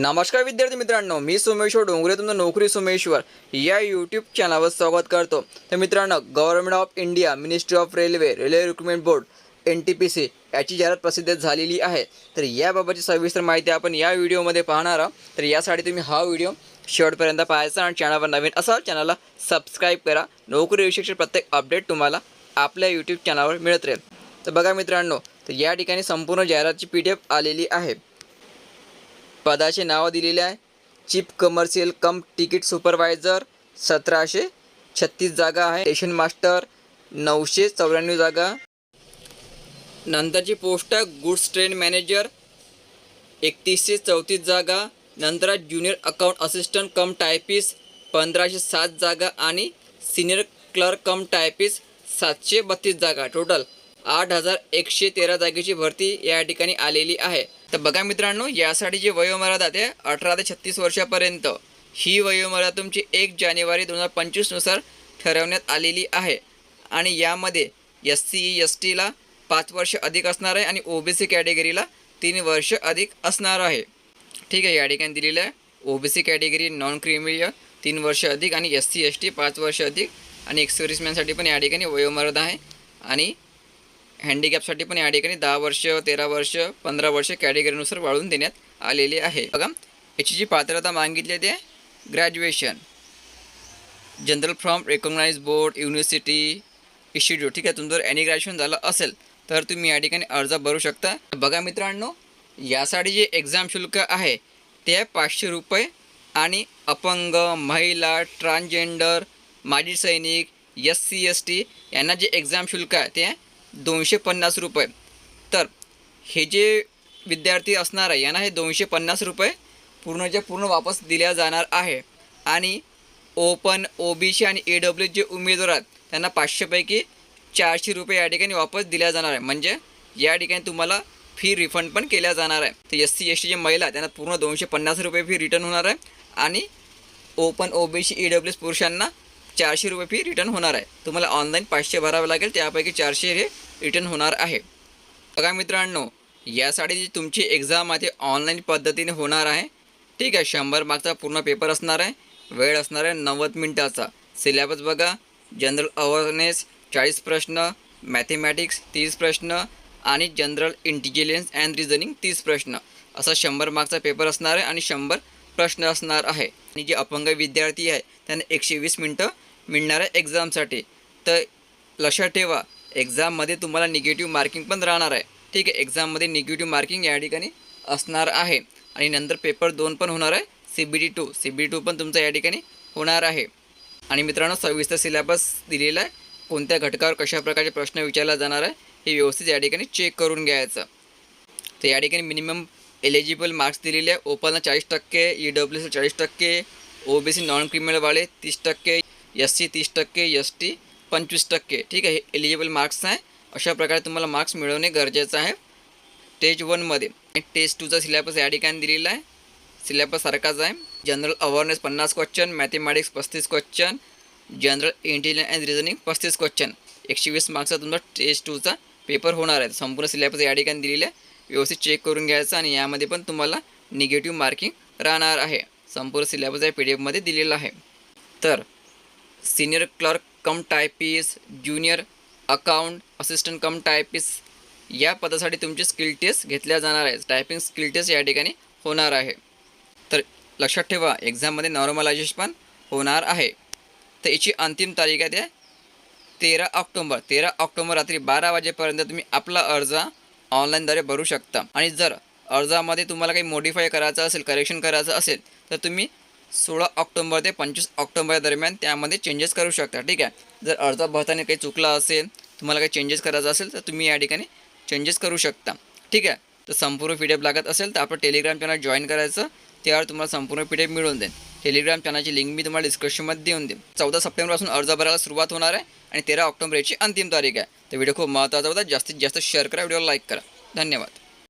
नमस्कार विद्यार्थी मित्रांनो मी सोमेश्वर डोंगरे तुमचं नोकरी सोमेश्वर या यूट्यूब चॅनलवर स्वागत करतो. तर मित्रांनो government of India ministry of railway railway recruitment board N T P C याची जाहिरात प्रसिद्ध झालेली आहे. तर याबाबतची सविस्तर माहिती आपण या व्हिडिओमध्ये पाहणार आहोत. तर यासाठी तुम्ही हा व्हिडिओ शेवटपर्यंत पाहायचा आणि चॅनलवर नवीन असाल चॅनलला सबस्क्राईब करा. नोकरी विषयीचे प्रत्येक अपडेट तुम्हाला आपल्या यूट्यूब चॅनलवर मिळत राहील. तर बघा मित्रांनो तर या ठिकाणी संपूर्ण जाहिरातची पी डी एफ आलेली आहे. पदाचे नाव दिलेले आहे. Chief commercial cum ticket supervisor सतराशे छत्तीस जागा आहे. स्टेशन मास्टर नऊशे चौऱ्याण्णव जागा. नंतरची पोस्ट आहे गुड्स ट्रेन मॅनेजर एकतीसशे चौतीस जागा. नंतर junior account assistant cum typist पंधराशे सात जागा आणि सिनियर क्लर्क कम टायपिस सातशे बत्तीस जागा. टोटल आठ हजार एकशे तेरा जागेची भरती या ठिकाणी आलेली आहे. तर बघा मित्रांनो यासाठी जी वयोमर्यादा ते अठरा ते छत्तीस वर्षापर्यंत ही वयोमर्यादा तुमची एक जानेवारी दोन हजार पंचवीसनुसार ठरवण्यात आलेली आहे. आणि यामध्ये एस सी एस टीला पाच वर्ष अधिक असणार आहे आणि ओ बी सी कॅटेगरीला तीन वर्ष अधिक असणार आहे. ठीक आहे या ठिकाणी दिलेलं आहे. O B C category non creamy layer तीन वर्ष अधिक आणि एस सी एस टी पाच वर्ष अधिक. आणि एक्स पण या ठिकाणी वयोमर्यादा आहे. आणि हँडिकॅपसाठी पण या ठिकाणी दहा वर्ष तेरा वर्ष पंधरा वर्ष कॅटेगरीनुसार वाढवून देण्यात आलेले आहे. बघा याची जी पात्रता मागितली आहे ते graduation. General from recognise board university institute ठीक आहे तुमचं जर ॲनी ग्रॅज्युएशन झालं असेल तर तुम्ही या ठिकाणी अर्ज भरू शकता. बघा मित्रांनो यासाठी जे एक्झाम शुल्क आहे ते पाचशे रुपये आणि अपंग महिला ट्रान्सजेंडर माजी सैनिक एस सी एस टी यांना जे एक्झाम शुल्क आहे ते दोनशे पन्नास रुपये. तर हे जे विद्यार्थी असणार आहे यांना हे दोनशे पन्नास रुपये पूर्णच्या पूर्ण वापस दिल्या जाणार आहे. आणि ओपन ओ बी सी आणि ए डब्ल्यू जे उमेदवार आहेत त्यांना पाचशेपैकी चारशे रुपये या ठिकाणी वापस दिल्या जाणार आहे. म्हणजे या ठिकाणी तुम्हाला फी रिफंड पण केल्या जाणार आहे. तर एस सी एस टी जे महिला त्यांना पूर्ण दोनशे पन्नास रुपये फी रिटर्न होणार आहे. आणि open O B C E W S पुरुषांना चारशे रुपये फी रिटर्न होणार आहे. तुम्हाला ऑनलाईन पाचशे भरावे लागेल त्यापैकी चारशे हे रिटर्न होणार आहे. बघा मित्रांनो यासाठी जी तुमची एक्झाम आहे ती ऑनलाईन पद्धतीने होणार आहे. ठीक आहे शंभर मार्कचा पूर्ण पेपर असणार आहे. वेळ असणार आहे नव्वद मिनटाचा. सिलेबस बघा जनरल अवेअरनेस चाळीस प्रश्न मॅथेमॅटिक्स तीस प्रश्न आणि जनरल इंटेलिजन्स अँड रिझनिंग तीस प्रश्न. असा शंभर मार्कचा पेपर असणार आहे आणि शंभर प्रश्न असणार आहे. आणि जे अपंग विद्यार्थी आहे त्यांना एकशे वीस मिनटं मिळणार आहे एक्झामसाठी तर लक्षात ठेवा एक्झाममध्ये तुम्हाला निगेटिव्ह मार्किंग पण राहणार आहे. ठीक आहे एक्झाममध्ये निगेटिव्ह मार्किंग या ठिकाणी असणार आहे. आणि नंतर पेपर दोन पण होणार आहे C B T two C B T पण तुमचा या ठिकाणी होणार आहे. आणि मित्रांनो सविस्तर सिलेबस दिलेला आहे. कोणत्या घटकावर कशा प्रकारचे प्रश्न विचारला जाणार आहे हे व्यवस्थित या ठिकाणी चेक करून घ्यायचं. तर या ठिकाणी मिनिमम एलिजिबल मार्क्स दिलेले आहे. ओपनला चाळीस टक्के ई डब्ल्यू सी चाळीस टक्के ओ बी सी नॉन क्रिमिनलवाले तीस टक्के. एस सी तीस टक्के एस टी पंचवीस टक्के. ठीक आहे हे एलिजिबल मार्क्स आहे. अशा प्रकारे तुम्हाला मार्क्स मिळवणे गरजेचं आहे. स्टेज वनमध्ये टेस्ट टूचा सिलेबस या ठिकाणी दिलेला आहे. सिलेबस सारखाच आहे. जनरल अवेअरनेस पन्नास क्वेश्चन मॅथेमॅटिक्स पस्तीस question general intelligence and reasoning पस्तीस क्वेश्चन एकशे वीस मार्क्सचा तुमचा टेस्ट टूचा पेपर होणार आहे. संपूर्ण सिलेबस या ठिकाणी दिलेला आहे. व्यवस्थित चेक करून घ्यायचं आणि यामध्ये पण तुम्हाला निगेटिव्ह मार्किंग राहणार आहे. संपूर्ण सिलेबस या पी डी एफमध्ये दिलेला आहे. तर senior clerk cum typist junior account assistant cum typist या पदासाठी तुमचे स्किल टेस्ट घेतल्या जाणार आहे. टायपिंग स्किल टेस्ट या ठिकाणी होणार आहे. तर लक्षात ठेवा एक्झाममध्ये नॉर्मलायझेशन पण होणार आहे. तर याची अंतिम तारीख आहे ते तेरा ऑक्टोंबर. तेरा ऑक्टोंबर रात्री बारा वाजेपर्यंत तुम्ही आपला अर्ज ऑनलाईनद्वारे भरू शकता. आणि जर अर्जामध्ये तुम्हाला काही मॉडिफाय करायचं असेल करेक्शन करायचं असेल तर तुम्ही सोळा ऑक्टोंबर ते पंचवीस ऑक्टोंबर दरम्यान त्यामध्ये चेंजेस करू शकता ठीक आहे? जर अर्ज भरताना काही चुकला असेल तुम्हाला काही चेंजेस करायचं असेल तर तुम्ही या ठिकाणी चेंजेस करू शकता ठीक आहे? तर संपूर्ण पी डी एफ लागत असेल तर आपलं टेलिग्राम चॅनल जॉईन करायचं त्यावर तुम्हाला संपूर्ण पी डी एफ मिळून देईल. टेलिग्राम चॅनलची लिंक मी तुम्हाला डिस्क्रिप्शनमध्ये देऊन देईन. चौदा सप्टेंबरपासून अर्ज भरायला सुरुवात होणार आहे आणि तेरा ऑक्टोबर याची अंतिम तारीख आहे. तर व्हिडिओ खूप महत्त्वाचा होता. जास्तीत जास्त शेअर करा व्हिडिओला लाईक करा. धन्यवाद.